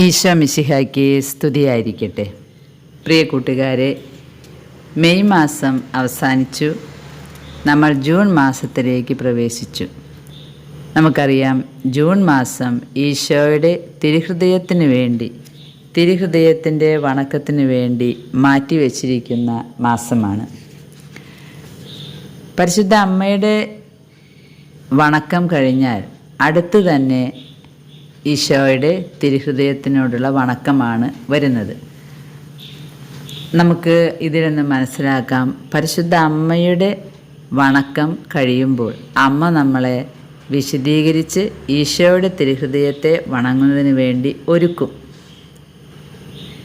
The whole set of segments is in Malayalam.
ഈശോ മിശിഹായ്ക്ക് സ്തുതിയായിരിക്കട്ടെ. പ്രിയ കൂട്ടുകാരെ മെയ് മാസം അവസാനിച്ചു. നമ്മൾ ജൂൺ മാസത്തിലേക്ക് പ്രവേശിച്ചു. നമുക്കറിയാം ജൂൺ മാസം ഈശോയുടെ തിരുഹൃദയത്തിന് വേണ്ടി തിരുഹൃദയത്തിന്റെ വണക്കത്തിന് വേണ്ടി മാറ്റിവെച്ചിരിക്കുന്ന മാസമാണ്. പരിശുദ്ധ അമ്മയുടെ വണക്കം കഴിഞ്ഞാൽ അടുത്ത് തന്നെ ഈശോയുടെ തിരുഹൃദയത്തിനോടുള്ള വണക്കമാണ് വരുന്നത്. നമുക്ക് ഇതിൽ നിന്ന് മനസ്സിലാക്കാം. പരിശുദ്ധ അമ്മയുടെ വണക്കം കഴിയുമ്പോൾ അമ്മ നമ്മളെ വിശദീകരിച്ച് ഈശോയുടെ തിരുഹൃദയത്തെ വണങ്ങുന്നതിന് വേണ്ടി ഒരുക്കും.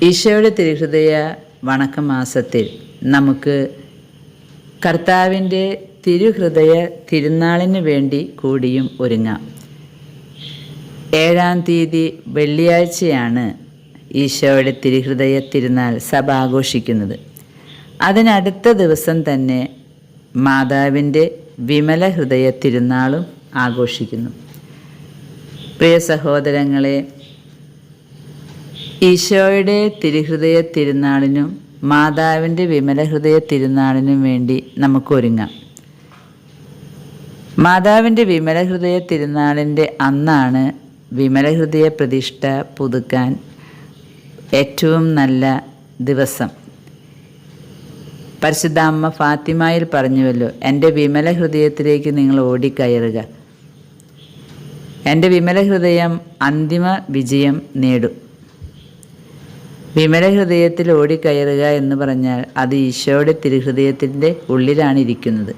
ഈശോയുടെ തിരുഹൃദയ വണക്കമാസത്തിൽ നമുക്ക് കർത്താവിന്റെ തിരുഹൃദയ തിരുനാളിന് വേണ്ടി കൂടിയും ഒരുങ്ങാം. ഏഴാം തീയതി വെള്ളിയാഴ്ചയാണ് ഈശോയുടെ തിരുഹൃദയ തിരുനാൾ സഭ ആഘോഷിക്കുന്നത്. അതിനടുത്ത ദിവസം തന്നെ മാതാവിന്റെ വിമല ഹൃദയ തിരുനാളും ആഘോഷിക്കുന്നു. പ്രിയ സഹോദരങ്ങളെ ഈശോയുടെ തിരുഹൃദയ തിരുനാളിനും മാതാവിന്റെ വിമല ഹൃദയ തിരുനാളിനും വേണ്ടി നമുക്കൊരുങ്ങാം മാതാവിന്റെ വിമല ഹൃദയ തിരുനാളിന്റെ അന്നാണ് വിമല ഹൃദയ പ്രതിഷ്ഠ പുതുക്കാൻ ഏറ്റവും നല്ല ദിവസം. പരിശുദ്ധ അമ്മ ഫാത്തിമയിൽ പറഞ്ഞുവല്ലോ എന്റെ വിമല ഹൃദയത്തിലേക്ക് നിങ്ങൾ ഓടിക്കയറുക. എന്റെ വിമല ഹൃദയം അന്തിമ വിജയം നേടും. വിമല ഹൃദയത്തിൽ ഓടിക്കയറുക എന്ന് പറഞ്ഞാൽ അത് ഈശോയുടെ തിരുഹൃദയത്തിന്റെ ഉള്ളിലാണ് ഇരിക്കുന്നത്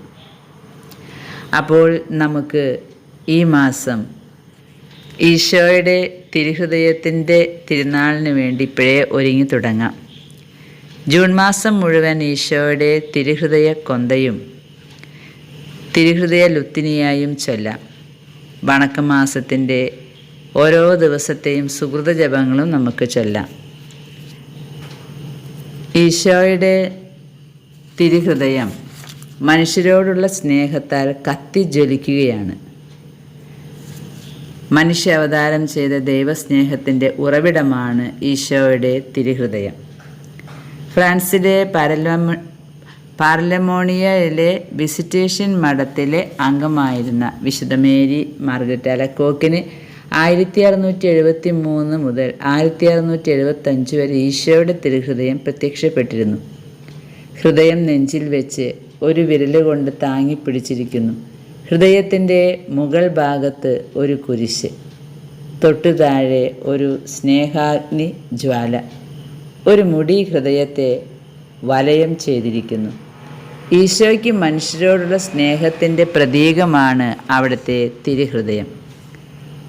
അപ്പോൾ നമുക്ക് ഈ മാസം ഈശോയുടെ തിരുഹൃദയത്തിന്റെ തിരുനാളിന് വേണ്ടി ഇപ്പോഴേ ഒരുങ്ങി തുടങ്ങാം. ജൂൺ മാസം മുഴുവൻ ഈശോയുടെ തിരുഹൃദയ കൊന്തയും തിരുഹൃദയ ലുത്തിനിയായും ചൊല്ലാം. വണക്കമാസത്തിന്റെ ഓരോ ദിവസത്തെയും സുഹൃത ജപങ്ങളും നമുക്ക് ചൊല്ലാം. ഈശോയുടെ തിരുഹൃദയം മനുഷ്യരോടുള്ള സ്നേഹത്താൽ കത്തിജ്വലിക്കുകയാണ്. മനുഷ്യ അവതാരം ചെയ്ത ദൈവസ്നേഹത്തിന്റെ ഉറവിടമാണ് ഈശോയുടെ തിരുഹൃദയം. ഫ്രാൻസിലെ പാർലമോണിയയിലെ വിസിറ്റേഷൻ മഠത്തിലെ അംഗമായിരുന്ന വിശുദ്ധ മേരി മാർഗരറ്റ് അലക്കോക്കിന് ആയിരത്തി അറുന്നൂറ്റി എഴുപത്തി മൂന്ന് മുതൽ ആയിരത്തി അറുന്നൂറ്റി എഴുപത്തഞ്ച് വരെ ഈശോയുടെ തിരുഹൃദയം പ്രത്യക്ഷപ്പെട്ടിരുന്നു. ഹൃദയം നെഞ്ചിൽ വെച്ച് ഒരു വിരൽ കൊണ്ട് താങ്ങി പിടിച്ചിരിക്കുന്നു. ഹൃദയത്തിന്റെ മുകൾ ഭാഗത്ത് ഒരു കുരിശ് തൊട്ടു താഴെ ഒരു സ്നേഹാഗ്നി ജ്വാല. ഒരു മുടി ഹൃദയത്തെ വലയം ചെയ്തിരിക്കുന്നു. ഈശോയ്ക്ക് മനുഷ്യരോടുള്ള സ്നേഹത്തിന്റെ പ്രതീകമാണ് അവിടുത്തെ തിരുഹൃദയം.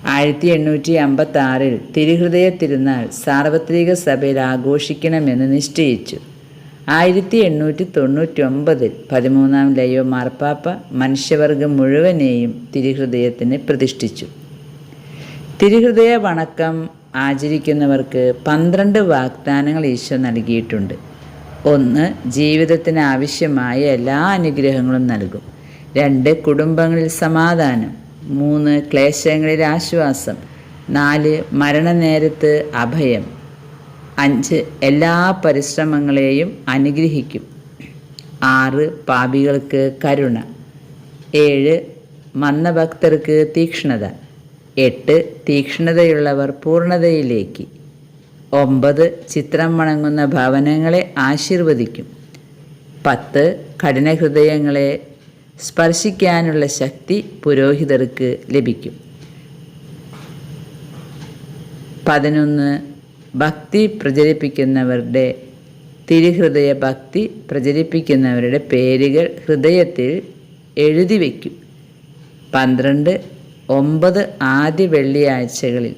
ആയിരത്തി എണ്ണൂറ്റി അമ്പത്തി ആറിൽ തിരുഹൃദയ തിരുനാൾ സാർവത്രിക സഭയിൽ ആഘോഷിക്കണമെന്ന് നിശ്ചയിച്ചു. ആയിരത്തി എണ്ണൂറ്റി തൊണ്ണൂറ്റി ഒമ്പതിൽ പതിമൂന്നാം ലയോ മാർപ്പാപ്പ മനുഷ്യവർഗം മുഴുവനെയും തിരുഹൃദയത്തിന് പ്രതിഷ്ഠിച്ചു. തിരുഹൃദയ വണക്കം ആചരിക്കുന്നവർക്ക് പന്ത്രണ്ട് വാഗ്ദാനങ്ങൾ ഈശോ നൽകിയിട്ടുണ്ട്. ഒന്ന് ജീവിതത്തിന് ആവശ്യമായ എല്ലാ അനുഗ്രഹങ്ങളും നൽകും. രണ്ട് കുടുംബങ്ങളിൽ സമാധാനം. മൂന്ന് ക്ലേശങ്ങളിൽ ആശ്വാസം. നാല് മരണനേരത്ത് അഭയം. അഞ്ച് എല്ലാ പരിശ്രമങ്ങളെയും അനുഗ്രഹിക്കും. ആറ് പാപികൾക്ക് കരുണ. ഏഴ് മന്ദഭക്തർക്ക് തീക്ഷ്ണത. എട്ട് തീക്ഷ്ണതയുള്ളവർ പൂർണതയിലേക്ക് ഒമ്പത് ചിത്രം വണങ്ങുന്ന ഭവനങ്ങളെ ആശീർവദിക്കും. പത്ത് കഠിനഹൃദയങ്ങളെ സ്പർശിക്കാനുള്ള ശക്തി പുരോഹിതർക്ക് ലഭിക്കും. പതിനൊന്ന് ഭക്തി പ്രചരിപ്പിക്കുന്നവരുടെ തിരുഹൃദയ ഭക്തി പ്രചരിപ്പിക്കുന്നവരുടെ പേരുകൾ ഹൃദയത്തിൽ എഴുതി വയ്ക്കും. പന്ത്രണ്ട് ഒമ്പത് ആദ്യ വെള്ളിയാഴ്ചകളിൽ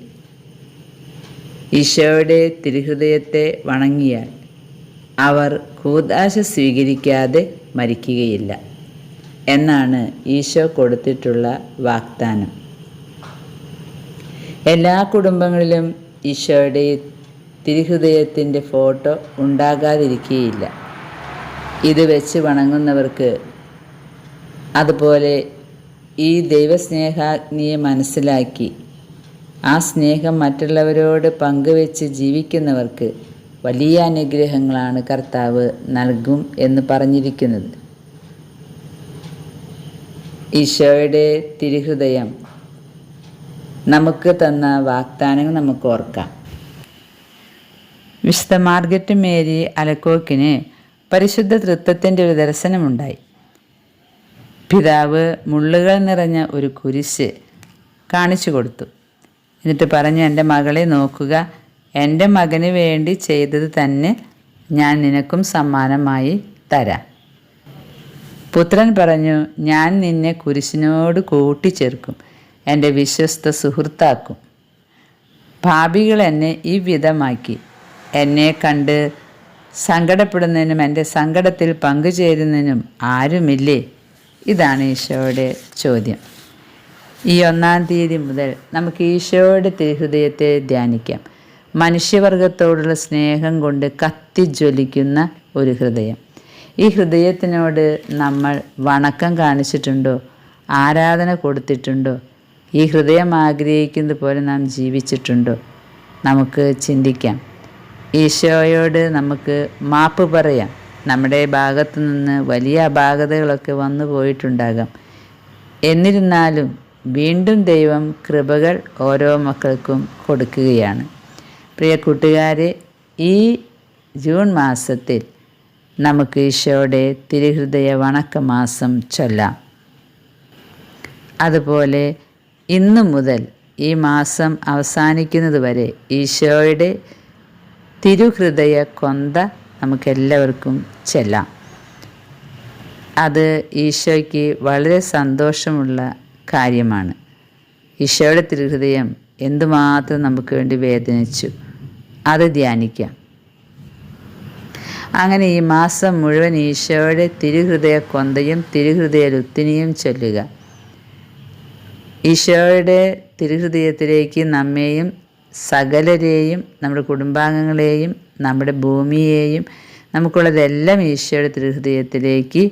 ഈശോയുടെ തിരുഹൃദയത്തെ വണങ്ങിയാൽ അവർ കൂതാശ സ്വീകരിക്കാതെ മരിക്കുകയില്ല എന്നാണ് ഈശോ കൊടുത്തിട്ടുള്ള വാഗ്ദാനം. എല്ലാ കുടുംബങ്ങളിലും ഈശോയുടെ തിരുഹൃദയത്തിന്റെ ഫോട്ടോ ഉണ്ടാകാതിരിക്കുകയില്ല ഇത് വെച്ച് വണങ്ങുന്നവർക്ക് അതുപോലെ ഈ ദൈവസ്നേഹാഗ്നിയെ മനസ്സിലാക്കി ആ സ്നേഹം മറ്റുള്ളവരോട് പങ്കുവെച്ച് ജീവിക്കുന്നവർക്ക് വലിയ അനുഗ്രഹങ്ങളാണ് കർത്താവ് നൽകും എന്ന് പറഞ്ഞിരിക്കുന്നത്. ഈശോയുടെ തിരുഹൃദയം നമുക്ക് തന്ന വാഗ്ദാനങ്ങൾ നമുക്ക് ഓർക്കാം. വിശുദ്ധ മാർഗറ്റ് മേരി അലക്കോക്കിന് പരിശുദ്ധ തൃത്വത്തിന്റെ ഒരു ദർശനമുണ്ടായി. പിതാവ് മുള്ളുകൾ നിറഞ്ഞ ഒരു കുരിശ് കാണിച്ചു കൊടുത്തു. എന്നിട്ട് പറഞ്ഞു എന്റെ മകളെ നോക്കുക. എന്റെ മകന് വേണ്ടി ചെയ്തത് തന്നെ ഞാൻ നിനക്കും സമ്മാനമായി തരാം. പുത്രൻ പറഞ്ഞു ഞാൻ നിന്നെ കുരിശിനോട് കൂട്ടിച്ചേർക്കും. എന്റെ വിശ്വസ്ത സുഹൃത്താക്കും. ഭാവികൾ എന്നെ ഈ വിധമാക്കി. എന്നെ കണ്ട് സങ്കടപ്പെടുന്നതിനും എന്റെ സങ്കടത്തിൽ പങ്കുചേരുന്നതിനും ആരുമില്ലേ? ഇതാണ് ഈശോയുടെ ചോദ്യം. ഈ ഒന്നാം തീയതി മുതൽ നമുക്ക് ഈശോയുടെ തിരുഹൃദയത്തെ ധ്യാനിക്കാം. മനുഷ്യവർഗത്തോടുള്ള സ്നേഹം കൊണ്ട് കത്തിജ്വലിക്കുന്ന ഒരു ഹൃദയം. ഈ ഹൃദയത്തിനോട് നമ്മൾ വണക്കം കാണിച്ചിട്ടുണ്ടോ? ആരാധന കൊടുത്തിട്ടുണ്ടോ? ഈ ഹൃദയം ആഗ്രഹിക്കുന്നത് പോലെ നാം ജീവിച്ചിട്ടുണ്ടോ? നമുക്ക് ചിന്തിക്കാം. ഈശോയോട് നമുക്ക് മാപ്പ് പറയാം. നമ്മുടെ ഭാഗത്തു നിന്ന് വലിയ അപാകതകളൊക്കെ വന്നു പോയിട്ടുണ്ടാകാം. എന്നിരുന്നാലും വീണ്ടും ദൈവം കൃപകൾ ഓരോ മക്കൾക്കും കൊടുക്കുകയാണ്. പ്രിയ കൂട്ടുകാരെ ഈ ജൂൺ മാസത്തിൽ നമുക്ക് ഈശോയുടെ തിരുഹൃദയ വണക്ക മാസം ചൊല്ലാം. അതുപോലെ ഇന്നു മുതൽ ഈ മാസം അവസാനിക്കുന്നതുവരെ ഈശോയുടെ തിരുഹൃദയ കൊന്ത നമുക്കെല്ലാവർക്കും ചെല്ലാം. അത് ഈശോയ്ക്ക് വളരെ സന്തോഷമുള്ള കാര്യമാണ്. ഈശോയുടെ തിരുഹൃദയം എന്തുമാത്രം നമുക്ക് വേണ്ടി വേദനിച്ചു അത് ധ്യാനിക്കാം. അങ്ങനെ ഈ മാസം മുഴുവൻ ഈശോയുടെ തിരുഹൃദയ കൊന്തയും തിരുഹൃദയ ലുത്തിനിയും ചൊല്ലുക. ഈശോയുടെ തിരുഹൃദയത്തിലേക്ക് നമ്മെയും സകലരെയും നമ്മുടെ കുടുംബാംഗങ്ങളെയും നമ്മുടെ ഭൂമിയെയും നമുക്കുള്ളതെല്ലാം ഈശോയുടെ തിരുഹൃദയത്തിലേക്ക്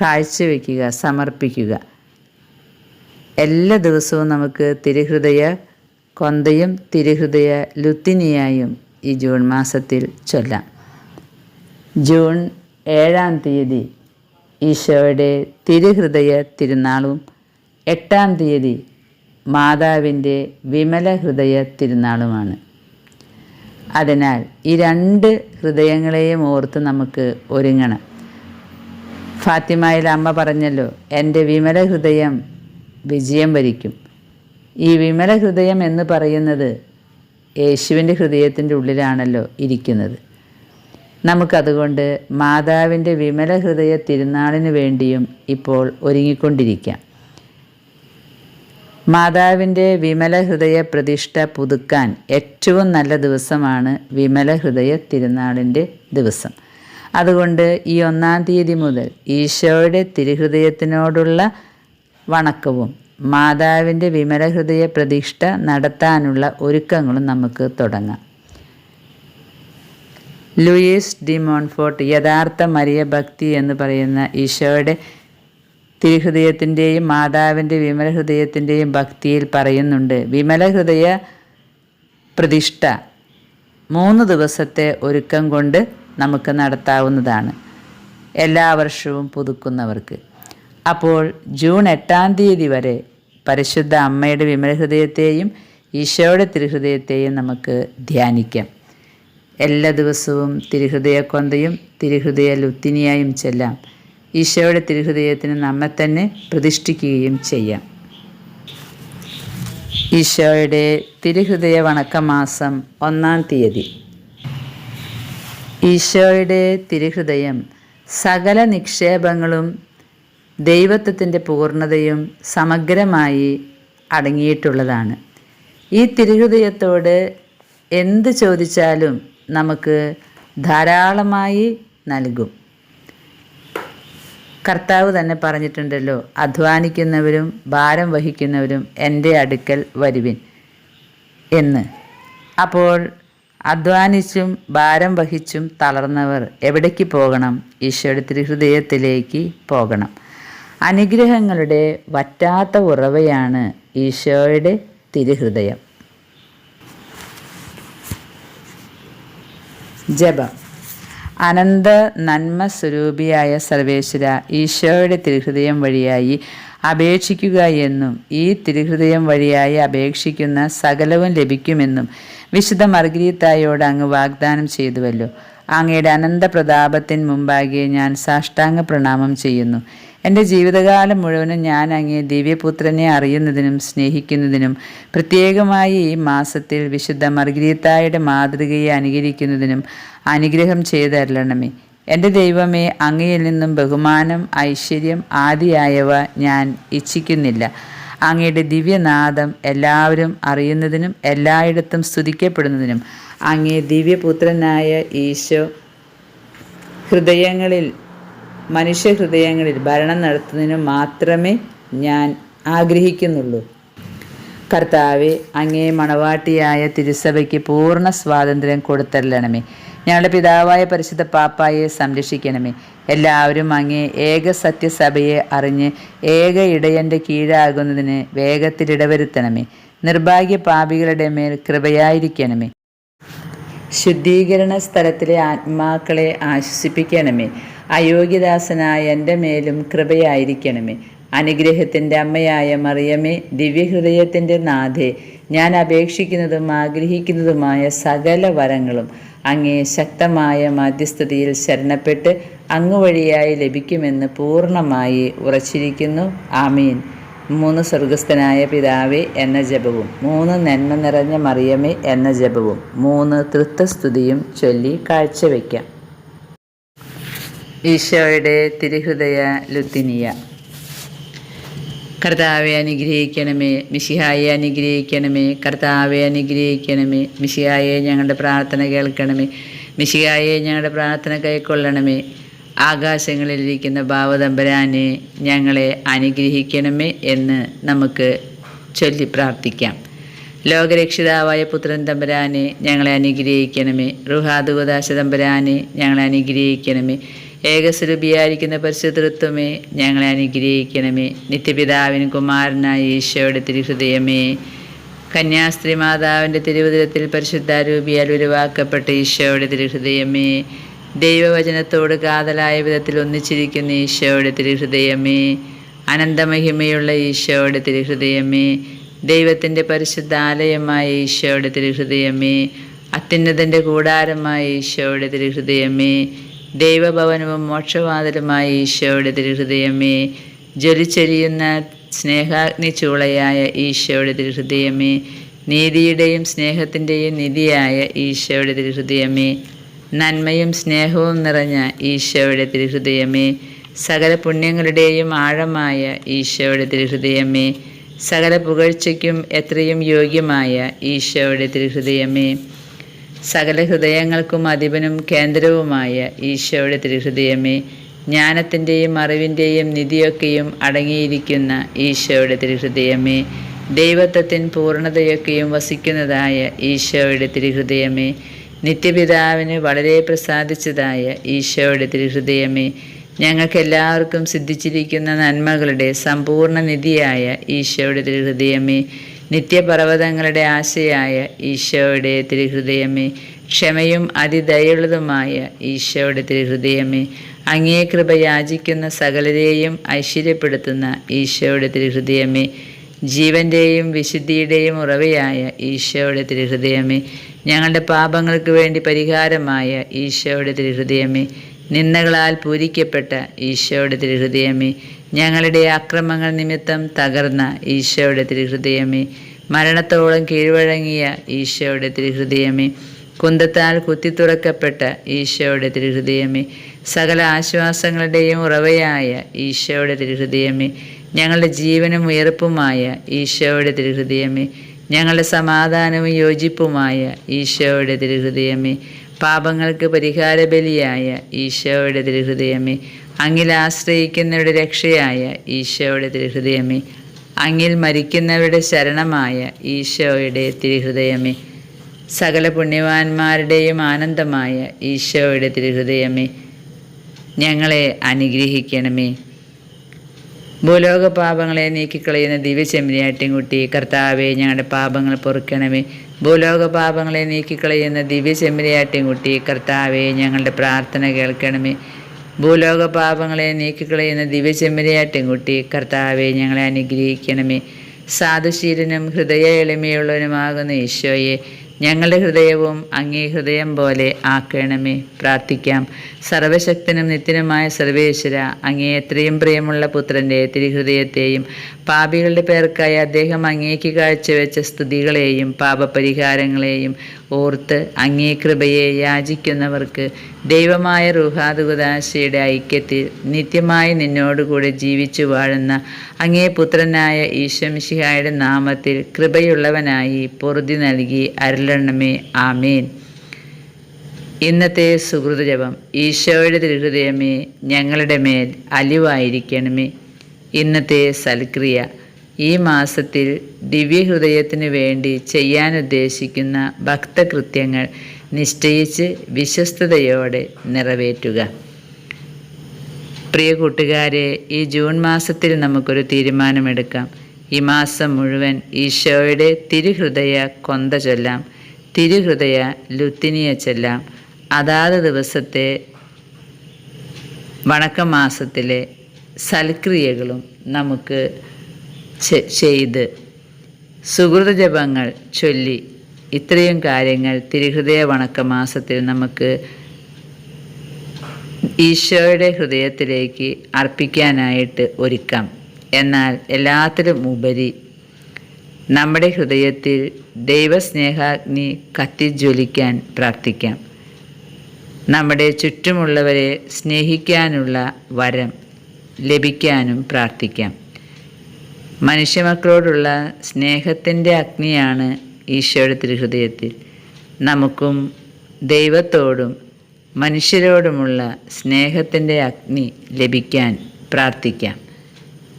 കാഴ്ചവെക്കുക സമർപ്പിക്കുക. എല്ലാ ദിവസവും നമുക്ക് തിരുഹൃദയ കൊന്തയും തിരുഹൃദയ ലുത്തിനിയായും ഈ ജൂൺ മാസത്തിൽ ചൊല്ലാം. ജൂൺ ഏഴാം തീയതി ഈശോയുടെ തിരുഹൃദയ തിരുനാളും എട്ടാം തീയതി മാതാവിന്റെ വിമല ഹൃദയ തിരുനാളുമാണ്. അതിനാൽ ഈ രണ്ട് ഹൃദയങ്ങളെയും ഓർത്ത് നമുക്ക് ഒരുങ്ങണം. ഫാത്തിമയിൽ അമ്മ പറഞ്ഞല്ലോ എന്റെ വിമല ഹൃദയം വിജയം വരിക്കും. ഈ വിമല ഹൃദയം എന്ന് പറയുന്നത് യേശുവിന്റെ ഹൃദയത്തിന്റെ ഉള്ളിലാണല്ലോ ഇരിക്കുന്നത്. നമുക്കതുകൊണ്ട് മാതാവിന്റെ വിമല ഹൃദയ തിരുനാളിന് വേണ്ടിയും ഇപ്പോൾ ഒരുങ്ങിക്കൊണ്ടിരിക്കാം. മാതാവിന്റെ വിമല ഹൃദയ പ്രതിഷ്ഠ പുതുക്കാൻ ഏറ്റവും നല്ല ദിവസമാണ് വിമല ഹൃദയ തിരുനാളിന്റെ ദിവസം. അതുകൊണ്ട് ഈ ഒന്നാം തീയതി മുതൽ ഈശോയുടെ തിരുഹൃദയത്തിനോടുള്ള വണക്കവും മാതാവിന്റെ വിമല ഹൃദയ പ്രതിഷ്ഠ നടത്താനുള്ള ഒരുക്കങ്ങളും നമുക്ക് തുടങ്ങാം. ലൂയിസ് ഡി മോൺഫോർട്ട് യഥാർത്ഥ മരിയ ഭക്തി എന്ന് പറയുന്ന ഈശോയുടെ തിരുഹൃദയത്തിന്റെയും മാതാവിന്റെ വിമല ഹൃദയത്തിന്റെയും ഭക്തിയിൽ പറയുന്നുണ്ട്. വിമലഹൃദയ പ്രതിഷ്ഠ മൂന്ന് ദിവസത്തെ ഒരുക്കം കൊണ്ട് നമുക്ക് നടത്താവുന്നതാണ്. എല്ലാ വർഷവും പുതുക്കുന്നവർക്ക്. അപ്പോൾ ജൂൺ എട്ടാം തീയതി വരെ പരിശുദ്ധ അമ്മയുടെ വിമല ഹൃദയത്തെയും ഈശോയുടെ തിരുഹൃദയത്തെയും നമുക്ക് ധ്യാനിക്കാം. എല്ലാ ദിവസവും തിരുഹൃദയ കൊന്തയും തിരുഹൃദയ ലുത്തിനിയായും ചെല്ലാം. ഈശോയുടെ തിരുഹൃദയത്തിന് നമ്മെ തന്നെ പ്രതിഷ്ഠിക്കുകയും ചെയ്യാം. ഈശോയുടെ തിരുഹൃദയ വണക്കമാസം ഒന്നാം തീയതി. ഈശോയുടെ തിരുഹൃദയം സകല നിക്ഷേപങ്ങളും ദൈവത്വത്തിന്റെ പൂർണതയും സമഗ്രമായി അടങ്ങിയിട്ടുള്ളതാണ്. ഈ തിരുഹൃദയത്തോട് എന്ത് ചോദിച്ചാലും നമുക്ക് ധാരാളമായി നൽകും. കർത്താവ് തന്നെ പറഞ്ഞിട്ടുണ്ടല്ലോ അധ്വാനിക്കുന്നവരും ഭാരം വഹിക്കുന്നവരും എന്റെ അടുക്കൽ വരുവിൻ എന്ന്. അപ്പോൾ അധ്വാനിച്ചും ഭാരം വഹിച്ചും തളർന്നവർ എവിടേക്ക് പോകണം? ഈശോയുടെ തിരുഹൃദയത്തിലേക്ക് പോകണം. അനുഗ്രഹങ്ങളുടെ വറ്റാത്ത ഉറവയാണ് ഈശോയുടെ തിരുഹൃദയം. ജപം. അനന്ത നന്മ സ്വരൂപിയായ സർവേശ്വര ഈശോയുടെ തിരുഹൃദയം വഴിയായി അപേക്ഷിക്കുക എന്നും ഈ തിരുഹൃദയം വഴിയായി അപേക്ഷിക്കുന്ന സകലവും ലഭിക്കുമെന്നും വിശുദ്ധ മർഗരീത്തായോട് അങ്ങ് വാഗ്ദാനം ചെയ്തുവല്ലോ. അങ്ങയുടെ അനന്ത പ്രതാപത്തിന് മുമ്പാകെ ഞാൻ സാഷ്ടാംഗ പ്രണാമം ചെയ്യുന്നു. എന്റെ ജീവിതകാലം മുഴുവനും ഞാൻ അങ്ങേ ദിവ്യപുത്രനെ അറിയുന്നതിനും സ്നേഹിക്കുന്നതിനും പ്രത്യേകമായി ഈ മാസത്തിൽ വിശുദ്ധ മർഗരീത്തായുടെ മാതൃകയെ അനുകരിക്കുന്നതിനും അനുഗ്രഹം ചെയ്തരലണമേ എന്റെ ദൈവമേ അങ്ങയിൽ നിന്നും ബഹുമാനം ഐശ്വര്യം ആദിയായവ ഞാൻ ഇച്ഛിക്കുന്നില്ല. അങ്ങയുടെ ദിവ്യനാദം എല്ലാവരും അറിയുന്നതിനും എല്ലായിടത്തും സ്തുതിക്കപ്പെടുന്നതിനും അങ്ങേ ദിവ്യപുത്രനായ ഈശോ ഹൃദയങ്ങളിൽ മനുഷ്യഹൃദയങ്ങളിൽ ഭരണം നടത്തുന്നതിനും മാത്രമേ ഞാൻ ആഗ്രഹിക്കുന്നുള്ളൂ. കർത്താവെ അങ്ങേ മണവാട്ടിയായ തിരുസഭയ്ക്ക് പൂർണ സ്വാതന്ത്ര്യം കൊടുത്തരണമേ ഞങ്ങളുടെ പിതാവായ പരിശുദ്ധ പാപ്പായെ സംരക്ഷിക്കണമേ. എല്ലാവരും അങ്ങേ ഏക സത്യസഭയെ അറിഞ്ഞ് ഏക ഇടയന്റെ കീഴാകുന്നതിന് വേഗത്തിൽ ഇടവരുത്തണമേ. നിർഭാഗ്യ പാപികളുടെ മേൽ കൃപയായിരിക്കണമേ. ശുദ്ധീകരണ സ്ഥലത്തിലെ ആത്മാക്കളെ ആശ്വസിപ്പിക്കണമേ. അയോഗ്യദാസനായ എന്റെ മേലും കൃപയായിരിക്കണമേ. അനുഗ്രഹത്തിന്റെ അമ്മയായ മറിയമേ ദിവ്യഹൃദയത്തിന്റെ നാഥേ ഞാൻ അപേക്ഷിക്കുന്നതും ആഗ്രഹിക്കുന്നതുമായ സകല വരങ്ങളും അങ്ങേ ശക്തമായ മധ്യസ്ഥതയിൽ ശരണപ്പെട്ട് അങ്ങ് വഴിയായി ലഭിക്കുമെന്ന് പൂർണമായി ഉറച്ചിരിക്കുന്നു. ആമീൻ. മൂന്ന് സ്വർഗസ്ഥനായ പിതാവേ എന്ന ജപവും. മൂന്ന് നന്മ നിറഞ്ഞ മറിയമേ എന്ന ജപവും. മൂന്ന് തൃത്വസ്തുതിയും ചൊല്ലി കാഴ്ചവെക്കാം. ഈശോയുടെ തിരുഹൃദയ ലുത്തിനിയ. കർത്താവെ അനുഗ്രഹിക്കണമേ മിശിഹായെ അനുഗ്രഹിക്കണമേ കർത്താവെ അനുഗ്രഹിക്കണമേ മിശിഹായെ ഞങ്ങളുടെ പ്രാർത്ഥന കേൾക്കണമേ മിശിഹായെ ഞങ്ങളുടെ പ്രാർത്ഥന കൈക്കൊള്ളണമേ. ആകാശങ്ങളിലിരിക്കുന്ന ഭാവതമ്പരാനെ ഞങ്ങളെ അനുഗ്രഹിക്കണമേ എന്ന് നമുക്ക് ചൊല്ലി പ്രാർത്ഥിക്കാം. ലോകരക്ഷിതാവായ പുത്രൻ തമ്പരാനെ ഞങ്ങളെ അനുഗ്രഹിക്കണമേ റുഹാദുവദാശ തമ്പരാനെ ഞങ്ങളെ അനുഗ്രഹിക്കണമേ ഏകസ്വരൂപിയായിരിക്കുന്ന പരിശുദ്ധത്വമേ ഞങ്ങളെ അനുഗ്രഹിക്കണമേ. നിത്യപിതാവിന് കുമാരനായ ഈശോയുടെ തിരുഹൃദയമേ കന്യാസ്ത്രീ മാതാവിന്റെ തിരുവതിരത്തിൽ പരിശുദ്ധാരൂപിയാൽ ഉരുവാക്കപ്പെട്ട ഈശോയുടെ തിരുഹൃദയമേ ദൈവവചനത്തോട് കാതലായ വിധത്തിൽ ഒന്നിച്ചിരിക്കുന്ന ഈശോയുടെ തിരുഹൃദയമേ അനന്തമഹിമയുള്ള ഈശോയുടെ തിരുഹൃദയമേ ദൈവത്തിന്റെ പരിശുദ്ധ ആലയമായ ഈശോയുടെ തിരുഹൃദയമേ അത്യുന്നതന്റെ കൂടാരമായ ഈശോയുടെ തിരുഹൃദയമേ ദൈവഭവനവും മോക്ഷവാതിലുമായ ഈശോയുടെ തിരുഹൃദയമേ ജ്വലിച്ചെരിയുന്ന സ്നേഹാഗ്നി ചൂളയായ ഈശോയുടെ തിരുഹൃദയമേ നീതിയുടെയും സ്നേഹത്തിന്റെയും നിധിയായ ഈശോയുടെ തിരുഹൃദയമേ നന്മയും സ്നേഹവും നിറഞ്ഞ ഈശോയുടെ തിരുഹൃദയമേ സകല പുണ്യങ്ങളുടെയും ആഴമായ ഈശോയുടെ തിരുഹൃദയമേ സകല പുകഴ്ചയ്ക്കും എത്രയും യോഗ്യമായ ഈശോയുടെ തിരുഹൃദയമേ സകല ഹൃദയങ്ങൾക്കും അധിപനും കേന്ദ്രവുമായ ഈശോയുടെ തിരുഹൃദയമേ ജ്ഞാനത്തിന്റെയും അറിവിന്റെയും നിധിയൊക്കെയും അടങ്ങിയിരിക്കുന്ന ഈശോയുടെ തിരുഹൃദയമേ ദൈവത്വത്തിൻ പൂർണതയൊക്കെയും വസിക്കുന്നതായ ഈശോയുടെ തിരുഹൃദയമേ നിത്യപിതാവിന് വളരെ പ്രസാദിച്ചതായ ഈശോയുടെ തിരുഹൃദയമേ ഞങ്ങൾക്കെല്ലാവർക്കും സിദ്ധിച്ചിരിക്കുന്ന നന്മകളുടെ സമ്പൂർണ നിധിയായ ഈശോയുടെ തിരുഹൃദയമേ നിത്യപർവതങ്ങളുടെ ആശയായ ഈശോയുടെ തിരുഹൃദയമേ ക്ഷമയും അതിദയുള്ളതുമായ ഈശോയുടെ തിരുഹൃദയമേ അങ്ങേ കൃപ യാചിക്കുന്ന സകലരെയും ഐശ്വര്യപ്പെടുത്തുന്ന ഈശോയുടെ തിരുഹൃദയമേ ജീവന്റെയും വിശുദ്ധിയുടെയും ഉറവയായ ഈശോയുടെ തിരുഹൃദയമേ ഞങ്ങളുടെ പാപങ്ങൾക്ക് വേണ്ടി പരിഹാരമായ ഈശോയുടെ തിരുഹൃദയമേ നിന്ദകളാൽ പൂരിക്കപ്പെട്ട ഈശോയുടെ തിരുഹൃദയമേ ഞങ്ങളുടെ അക്രമങ്ങൾ നിമിത്തം തകർന്ന ഈശോയുടെ തിരുഹൃദയമേ. മരണത്തോളം കീഴ്വഴങ്ങിയ ഈശോയുടെ തിരുഹൃദയമേ. കുന്തത്താൽ കുത്തിത്തുറക്കപ്പെട്ട ഈശോയുടെ തിരുഹൃദയമേ. സകല ആശ്വാസങ്ങളുടെയും ഉറവയായ ഈശോയുടെ തിരുഹൃദയമേ. ഞങ്ങളുടെ ജീവനും ഉയർപ്പുമായ ഈശോയുടെ തിരുഹൃദയമേ. ഞങ്ങളുടെ സമാധാനവും യോജിപ്പുമായ ഈശോയുടെ തിരുഹൃദയമേ. പാപങ്ങൾക്ക് പരിഹാര ബലിയായ ഈശോയുടെ തിരുഹൃദയമേ. അങ്ങിൽ ആശ്രയിക്കുന്നവരുടെ രക്ഷയായ ഈശോയുടെ തിരുഹൃദയമേ. അങ്ങിൽ മരിക്കുന്നവരുടെ ശരണമായ ഈശോയുടെ തിരുഹൃദയമേ. സകല പുണ്യവാന്മാരുടെയും ആനന്ദമായ ഈശോയുടെ തിരുഹൃദയമേ. ഞങ്ങളെ അനുഗ്രഹിക്കണമേ. ഭൂലോക പാപങ്ങളെ നീക്കിക്കളയുന്ന ദിവ്യ ചെമ്മരിയാട്ടിൻകുട്ടി കർത്താവെ ഞങ്ങളുടെ പാപങ്ങൾ പൊറുക്കണമേ. ഭൂലോക പാപങ്ങളെ നീക്കിക്കളയുന്ന ദിവ്യ ചെമ്മരിയാട്ടിൻകുട്ടി കർത്താവെ ഞങ്ങളുടെ പ്രാർത്ഥന കേൾക്കണമേ. ഭൂലോക പാപങ്ങളെ നീക്കിക്കളയുന്ന ദിവ്യ ചെമ്മരിയാട്ടിൻകുട്ടി കർത്താവെ ഞങ്ങളെ അനുഗ്രഹിക്കണമേ. സാധുശീലനും ഹൃദയ എളിമയുള്ളവനുമാകുന്ന ഈശോയെ ഞങ്ങളുടെ ഹൃദയവും അങ്ങേ ഹൃദയം പോലെ ആക്കണമേ. പ്രാർത്ഥിക്കാം. സർവശക്തനും നിത്യനുമായ സർവേശ്വര അങ്ങേ എത്രയും പ്രിയമുള്ള പുത്രന്റെ തിരുഹൃദയത്തെയും പാപികളുടെ പേർക്കായി അദ്ദേഹം അങ്ങേക്ക് കാഴ്ചവെച്ച സ്തുതികളെയും പാപപരിഹാരങ്ങളെയും ഓർത്ത് അങ്ങേ കൃപയെ യാചിക്കുന്നവർക്ക് ദൈവമായ റുഹാദുഗദാശയുടെ ഐക്യത്തിൽ നിത്യമായി നിന്നോടുകൂടെ ജീവിച്ചു വാഴുന്ന അങ്ങേ പുത്രനായ ഈശ്വംശിഹായുടെ നാമത്തിൽ കൃപയുള്ളവനായി പൊറുതി നൽകി അരുളണമേ. ആമേൻ. ഇന്നത്തെ സുഹൃതജപം ഈശോയുടെ തിരുഹൃദയമേ ഞങ്ങളുടെ മേൽ അലിവായിരിക്കണമേ. ഇന്നത്തെ സൽക്രിയ ഈ മാസത്തിൽ ദിവ്യഹൃദയത്തിനു വേണ്ടി ചെയ്യാൻ ഉദ്ദേശിക്കുന്ന ഭക്തകൃത്യങ്ങൾ നിശ്ചയിച്ച് വിശ്വസ്തയോടെ നിറവേറ്റുക. പ്രിയ കൂട്ടുകാരെ ഈ ജൂൺ മാസത്തിൽ നമുക്കൊരു തീരുമാനമെടുക്കാം. ഈ മാസം മുഴുവൻ ഈശോയുടെ തിരുഹൃദയ കൊന്ത ചൊല്ലാം തിരുഹൃദയ ലുത്തിനിയ ചൊല്ലാം. അതാത് ദിവസത്തെ വണക്കമാസത്തിലെ സൽക്രിയകളും നമുക്ക് ചെയ്ത് സുഹൃത ജപങ്ങൾ ചൊല്ലി ഇത്രയും കാര്യങ്ങൾ തിരുഹൃദയ വണക്ക മാസത്തിൽ നമുക്ക് ഈശോയുടെ ഹൃദയത്തിലേക്ക് അർപ്പിക്കാനായിട്ട് ഒരുക്കാം. എന്നാൽ എല്ലാത്തിലും ഉപരി നമ്മുടെ ഹൃദയത്തിൽ ദൈവസ്നേഹാഗ്നി കത്തിജ്വലിക്കാൻ പ്രാർത്ഥിക്കാം. നമ്മുടെ ചുറ്റുമുള്ളവരെ സ്നേഹിക്കാനുള്ള വരം ലഭിക്കാനും പ്രാർത്ഥിക്കാം. മനുഷ്യമക്കളോടുള്ള സ്നേഹത്തിന്റെ അഗ്നിയാണ് ഈശോയുടെ തിരുഹൃദയത്തിൽ. നമുക്കും ദൈവത്തോടും മനുഷ്യരോടുമുള്ള സ്നേഹത്തിന്റെ അഗ്നി ലഭിക്കാൻ പ്രാർത്ഥിക്കാം.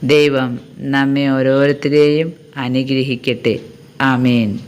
ദൈവം നമ്മെ ഓരോരുത്തരെയും അനുഗ്രഹിക്കട്ടെ. ആമേൻ.